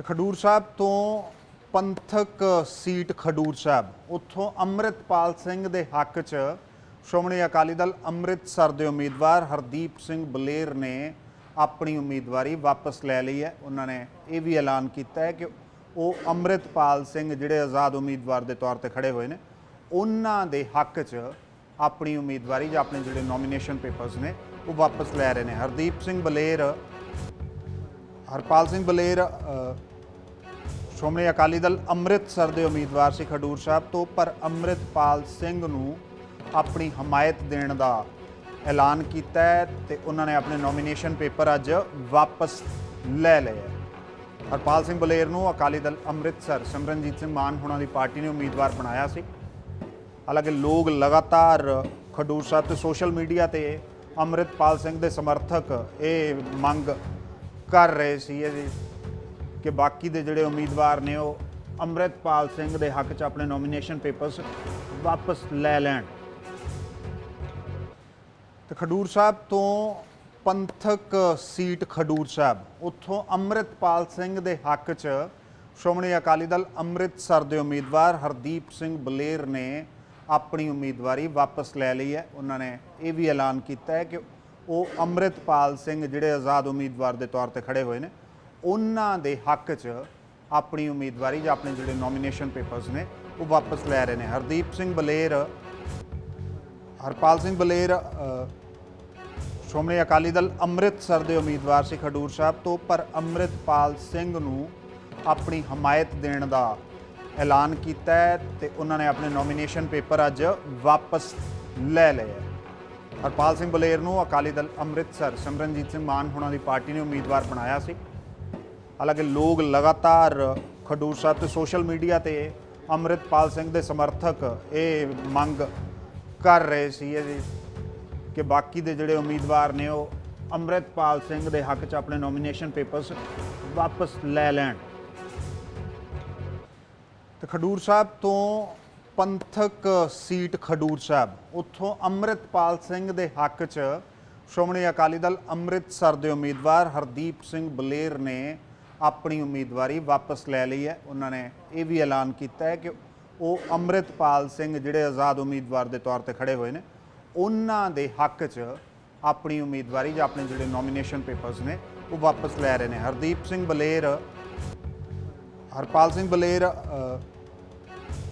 ਤੇ ਖਡੂਰ ਸਾਹਿਬ ਤੋਂ ਪੰਥਕ ਸੀਟ ਖਡੂਰ ਸਾਹਿਬ, ਉੱਥੋਂ ਅੰਮ੍ਰਿਤਪਾਲ ਸਿੰਘ ਦੇ ਹੱਕ 'ਚ ਸ਼੍ਰੋਮਣੀ ਅਕਾਲੀ ਦਲ ਅੰਮ੍ਰਿਤਸਰ ਦੇ ਉਮੀਦਵਾਰ ਹਰਦੀਪ ਸਿੰਘ ਬਲੇਰ ਨੇ ਆਪਣੀ ਉਮੀਦਵਾਰੀ ਵਾਪਸ ਲੈ ਲਈ ਹੈ। ਉਹਨਾਂ ਨੇ ਇਹ ਵੀ ਐਲਾਨ ਕੀਤਾ ਹੈ ਕਿ ਉਹ ਅੰਮ੍ਰਿਤਪਾਲ ਸਿੰਘ ਜਿਹੜੇ ਆਜ਼ਾਦ ਉਮੀਦਵਾਰ ਦੇ ਤੌਰ ਤੇ ਖੜੇ ਹੋਏ ਨੇ, ਉਹਨਾਂ ਦੇ ਹੱਕ 'ਚ ਆਪਣੀ ਉਮੀਦਵਾਰੀ ਜਾਂ ਆਪਣੇ ਜਿਹੜੇ ਨੋਮੀਨੇਸ਼ਨ ਪੇਪਰਸ ਨੇ, ਉਹ ਵਾਪਸ ਲੈ ਰਹੇ ਨੇ। ਹਰਦੀਪ ਸਿੰਘ ਬਲੇਰ, ਹਰਪਾਲ ਸਿੰਘ ਬਲੇਰ ਸ਼੍ਰੋਮਣੀ ਅਕਾਲੀ ਦਲ ਅੰਮ੍ਰਿਤਸਰ ਦੇ ਉਮੀਦਵਾਰ ਸੀ ਖਡੂਰ ਸਾਹਿਬ ਤੋਂ, ਪਰ ਅੰਮ੍ਰਿਤਪਾਲ ਸਿੰਘ ਨੂੰ ਆਪਣੀ ਹਮਾਇਤ ਦੇਣ ਦਾ ਐਲਾਨ ਕੀਤਾ ਹੈ ਤੇ ਉਹਨਾਂ ਨੇ ਆਪਣੇ ਨੋਮੀਨੇਸ਼ਨ ਪੇਪਰ ਅੱਜ ਵਾਪਸ ਲੈ ਲਏ ਹਰਪਾਲ ਸਿੰਘ ਬਲੇਰ ਨੂੰ ਅਕਾਲੀ ਦਲ ਅੰਮ੍ਰਿਤਸਰ, ਸਿਮਰਨਜੀਤ ਸਿੰਘ ਮਾਨ ਹੋਣਾ ਦੀ ਪਾਰਟੀ ਨੇ ਉਮੀਦਵਾਰ ਬਣਾਇਆ ਸੀ। ਹਾਲਾਂਕਿ ਲੋਕ ਲਗਾਤਾਰ ਖਡੂਰ ਸਾਹਿਬ ਤੇ ਸੋਸ਼ਲ ਮੀਡੀਆ ਤੇ ਅੰਮ੍ਰਿਤਪਾਲ ਸਿੰਘ ਦੇ ਸਮਰਥਕ ਇਹ ਮੰਗ ਕਰ ਰਹੇ ਸੀ, ਇਹ ਕਿ ਬਾਕੀ ਦੇ ਜਿਹੜੇ ਉਮੀਦਵਾਰ ਨੇ ਉਹ ਅੰਮ੍ਰਿਤਪਾਲ ਸਿੰਘ ਦੇ ਹੱਕ 'ਚ ਆਪਣੇ ਨੋਮੀਨੇਸ਼ਨ ਪੇਪਰਸ ਵਾਪਸ ਲੈ ਲੈਣ। ਤੇ ਖਡੂਰ ਸਾਹਿਬ ਤੋਂ ਪੰਥਕ ਸੀਟ ਖਡੂਰ ਸਾਹਿਬ। ਉੱਥੋਂ ਅੰਮ੍ਰਿਤਪਾਲ ਸਿੰਘ ਦੇ ਹੱਕ 'ਚ ਸ਼੍ਰੋਮਣੀ ਅਕਾਲੀ ਦਲ ਅੰਮ੍ਰਿਤਸਰ ਦੇ ਉਮੀਦਵਾਰ ਹਰਦੀਪ ਸਿੰਘ ਬਲੇਰ ਨੇ ਆਪਣੀ ਉਮੀਦਵਾਰੀ ਵਾਪਸ ਲੈ ਲਈ ਹੈ। ਉਹਨਾਂ ਨੇ ਇਹ ਵੀ ਐਲਾਨ ਕੀਤਾ ਹੈ ਕਿ ਉਹ ਅੰਮ੍ਰਿਤਪਾਲ ਸਿੰਘ ਜਿਹੜੇ ਆਜ਼ਾਦ ਉਮੀਦਵਾਰ ਦੇ ਤੌਰ ਤੇ ਖੜੇ ਹੋਏ ਨੇ ਉਹਨਾਂ ਦੇ ਹੱਕ 'ਚ ਆਪਣੀ ਉਮੀਦਵਾਰੀ ਜਾਂ ਆਪਣੇ ਜਿਹੜੇ ਨੋਮੀਨੇਸ਼ਨ ਪੇਪਰਸ ਨੇ, ਉਹ ਵਾਪਸ ਲੈ ਰਹੇ ਨੇ। ਹਰਦੀਪ ਸਿੰਘ ਬਲੇਰ, ਹਰਪਾਲ ਸਿੰਘ ਬਲੇਰ ਸ਼੍ਰੋਮਣੀ ਅਕਾਲੀ ਦਲ ਅੰਮ੍ਰਿਤਸਰ ਦੇ ਉਮੀਦਵਾਰ ਸੀ ਖਡੂਰ ਸਾਹਿਬ ਤੋਂ, ਪਰ ਅੰਮ੍ਰਿਤਪਾਲ ਸਿੰਘ ਨੂੰ ਆਪਣੀ ਹਮਾਇਤ ਦੇਣ ਦਾ ਐਲਾਨ ਕੀਤਾ ਹੈ ਤੇ ਉਹਨਾਂ ਨੇ ਆਪਣੇ ਨੋਮੀਨੇਸ਼ਨ ਪੇਪਰ ਅੱਜ ਵਾਪਸ ਲੈ ਲਏ ਹੈ। ਹਰਪਾਲ ਸਿੰਘ ਬਲੇਰ ਨੂੰ ਅਕਾਲੀ ਦਲ ਅੰਮ੍ਰਿਤਸਰ, ਸਿਮਰਨਜੀਤ ਸਿੰਘ ਮਾਨ ਹੋਣਾ ਦੀ ਪਾਰਟੀ ਨੇ ਉਮੀਦਵਾਰ ਬਣਾਇਆ ਸੀ। ਹਾਲਾਂਕਿ ਲੋਕ ਲਗਾਤਾਰ ਖਡੂਰ ਸਾਹਿਬ ਤੇ ਸੋਸ਼ਲ ਮੀਡੀਆ ਤੇ ਅੰਮ੍ਰਿਤਪਾਲ ਸਿੰਘ ਦੇ ਸਮਰਥਕ ਇਹ ਮੰਗ ਕਰ ਰਹੇ ਸੀ ਇਹ ਜੀ ਕਿ ਬਾਕੀ ਦੇ ਜਿਹੜੇ ਉਮੀਦਵਾਰ ਨੇ ਉਹ ਅੰਮ੍ਰਿਤਪਾਲ ਸਿੰਘ ਦੇ ਹੱਕ 'ਚ ਆਪਣੇ ਨੋਮੀਨੇਸ਼ਨ ਪੇਪਰਸ ਵਾਪਸ ਲੈ ਲੈਣ। ਤੇ ਖਡੂਰ ਸਾਹਿਬ ਤੋਂ ਪੰਥਕ ਸੀਟ ਖਡੂਰ ਸਾਹਿਬ, ਉੱਥੋਂ ਅੰਮ੍ਰਿਤਪਾਲ ਸਿੰਘ ਦੇ ਹੱਕ 'ਚ ਸ਼੍ਰੋਮਣੀ ਅਕਾਲੀ ਦਲ ਅੰਮ੍ਰਿਤਸਰ ਦੇ ਉਮੀਦਵਾਰ ਹਰਦੀਪ ਸਿੰਘ ਬਲੇਰ ਨੇ ਆਪਣੀ ਉਮੀਦਵਾਰੀ ਵਾਪਸ ਲੈ ਲਈ ਹੈ। ਉਹਨਾਂ ਨੇ ਇਹ ਵੀ ਐਲਾਨ ਕੀਤਾ ਹੈ ਕਿ ਉਹ ਅੰਮ੍ਰਿਤਪਾਲ ਸਿੰਘ ਜਿਹੜੇ ਆਜ਼ਾਦ ਉਮੀਦਵਾਰ ਦੇ ਤੌਰ ਤੇ ਖੜੇ ਹੋਏ ਨੇ, ਉਹਨਾਂ ਦੇ ਹੱਕ 'ਚ ਆਪਣੀ ਉਮੀਦਵਾਰੀ ਜਾਂ ਆਪਣੇ ਜਿਹੜੇ ਨੋਮੀਨੇਸ਼ਨ ਪੇਪਰਸ ਨੇ, ਉਹ ਵਾਪਸ ਲੈ ਰਹੇ ਨੇ। ਹਰਦੀਪ ਸਿੰਘ ਬਲੇਰ, ਹਰਪਾਲ ਸਿੰਘ ਬਲੇਰ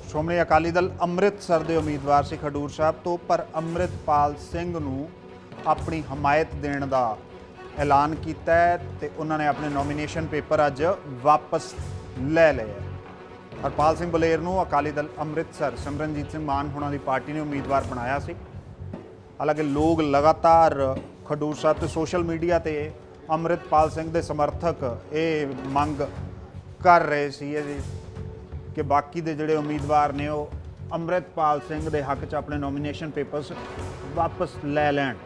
ਸ਼੍ਰੋਮਣੀ ਅਕਾਲੀ ਦਲ ਅੰਮ੍ਰਿਤਸਰ ਦੇ ਉਮੀਦਵਾਰ ਸੀ ਖਡੂਰ ਸਾਹਿਬ ਤੋਂ, ਪਰ ਅੰਮ੍ਰਿਤਪਾਲ ਸਿੰਘ ਨੂੰ ਆਪਣੀ ਹਮਾਇਤ ਦੇਣ ਦਾ ਐਲਾਨ ਕੀਤਾ ਹੈ ਤੇ ਉਹਨਾਂ ਨੇ ਆਪਣੇ ਨੋਮੀਨੇਸ਼ਨ ਪੇਪਰ ਅੱਜ ਵਾਪਸ ਲੈ ਲਏ ਹੈ। ਹਰਪਾਲ ਸਿੰਘ ਬਲੇਰ ਨੂੰ ਅਕਾਲੀ ਦਲ ਅੰਮ੍ਰਿਤਸਰ, ਸਿਮਰਨਜੀਤ ਸਿੰਘ ਮਾਨ ਹੋਣਾ ਦੀ ਪਾਰਟੀ ਨੇ ਉਮੀਦਵਾਰ ਬਣਾਇਆ ਸੀ। ਹਾਲਾਂਕਿ ਲੋਕ ਲਗਾਤਾਰ ਖਡੂਰ ਸਾਹਿਬ ਤੇ ਸੋਸ਼ਲ ਮੀਡੀਆ ਤੇ ਅੰਮ੍ਰਿਤਪਾਲ ਸਿੰਘ ਦੇ ਸਮਰਥਕ ਇਹ ਮੰਗ ਕਰ ਰਹੇ ਸੀ ਇਹ ਜੀ ਕਿ ਬਾਕੀ ਦੇ ਜਿਹੜੇ ਉਮੀਦਵਾਰ ਨੇ ਉਹ ਅੰਮ੍ਰਿਤਪਾਲ ਸਿੰਘ ਦੇ ਹੱਕ 'ਚ ਆਪਣੇ ਨੋਮੀਨੇਸ਼ਨ ਪੇਪਰਸ ਵਾਪਸ ਲੈ ਲੈਣ।